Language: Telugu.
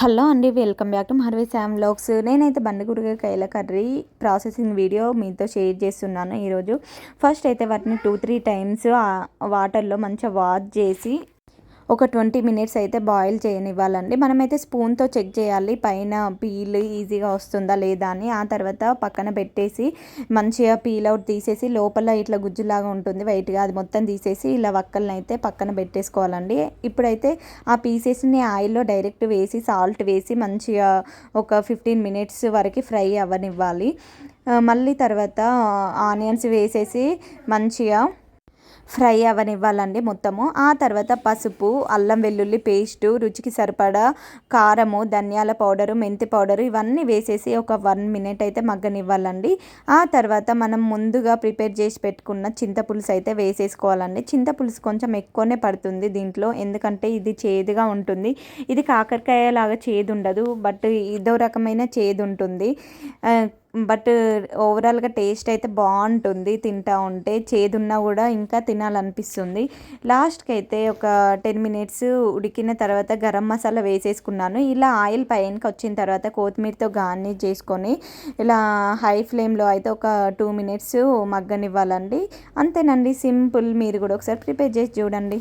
హలో అండి welcome back to Harvi Sham vlogs నేనైతే బండగురకాయల కర్రీ ప్రాసెసింగ్ వీడియో మీతో షేర్ చేస్తున్నాను ఈరోజు. ఫస్ట్ అయితే వాటిని టూ త్రీ టైమ్స్ వాటర్లో మంచిగా వాష్ చేసి ఒక ట్వంటీ మినిట్స్ అయితే బాయిల్ చేయనివ్వాలండి. మనమైతే స్పూన్తో చెక్ చేయాలి. పైన పీల్ ఈజీగా వస్తుందా లేదా అని. ఆ తర్వాత పక్కన పెట్టేసి మంచిగా పీల్ అవుట్ తీసేసి లోపల ఇట్లా గుజ్జులాగా ఉంటుంది వైట్గా అది మొత్తం తీసేసి ఇలా వక్కలను అయితే పక్కన పెట్టేసుకోవాలండి. ఇప్పుడైతే ఆ పీసెస్ని ఆయిల్లో డైరెక్ట్ వేసి సాల్ట్ వేసి మంచిగా ఒక ఫిఫ్టీన్ మినిట్స్ వరకు ఫ్రై అవ్వనివ్వాలి. మళ్ళీ తర్వాత ఆనియన్స్ వేసేసి మంచిగా ఫ్రై అవనివ్వాలండి మొత్తము. ఆ తర్వాత పసుపు అల్లం వెల్లుల్లి పేస్టు రుచికి సరిపడా కారము ధనియాల పౌడరు మెంతి పౌడరు ఇవన్నీ వేసేసి ఒక వన్ మినిట్ అయితే మగ్గనివ్వాలండి. ఆ తర్వాత మనం ముందుగా ప్రిపేర్ చేసి పెట్టుకున్న చింతపులుసు అయితే వేసేసుకోవాలండి. చింతపులుసు కొంచెం ఎక్కువనే పడుతుంది దీంట్లో ఎందుకంటే ఇది చేదుగా ఉంటుంది. ఇది కాకరకాయ లాగా చేదు ఉండదు బట్ ఇదో రకమైన చేదు ఉంటుంది బట్ ఓవరాల్గా టేస్ట్ అయితే బాగుంటుంది. తింటా ఉంటే చేదున్నా కూడా ఇంకా తినాలనిపిస్తుంది. లాస్ట్కి అయితే ఒక టెన్ మినిట్స్ ఉడికిన తర్వాత గరం మసాలా వేసేసుకున్నాను. ఇలా ఆయిల్ పైనకి వచ్చిన తర్వాత కొత్తిమీరతో గార్నిష్ చేసుకొని ఇలా హై ఫ్లేమ్లో అయితే ఒక టూ మినిట్స్ మగ్గనివ్వాలండి. అంతేనండి. సింపుల్. మీరు కూడా ఒకసారి ప్రిపేర్ చేసి చూడండి.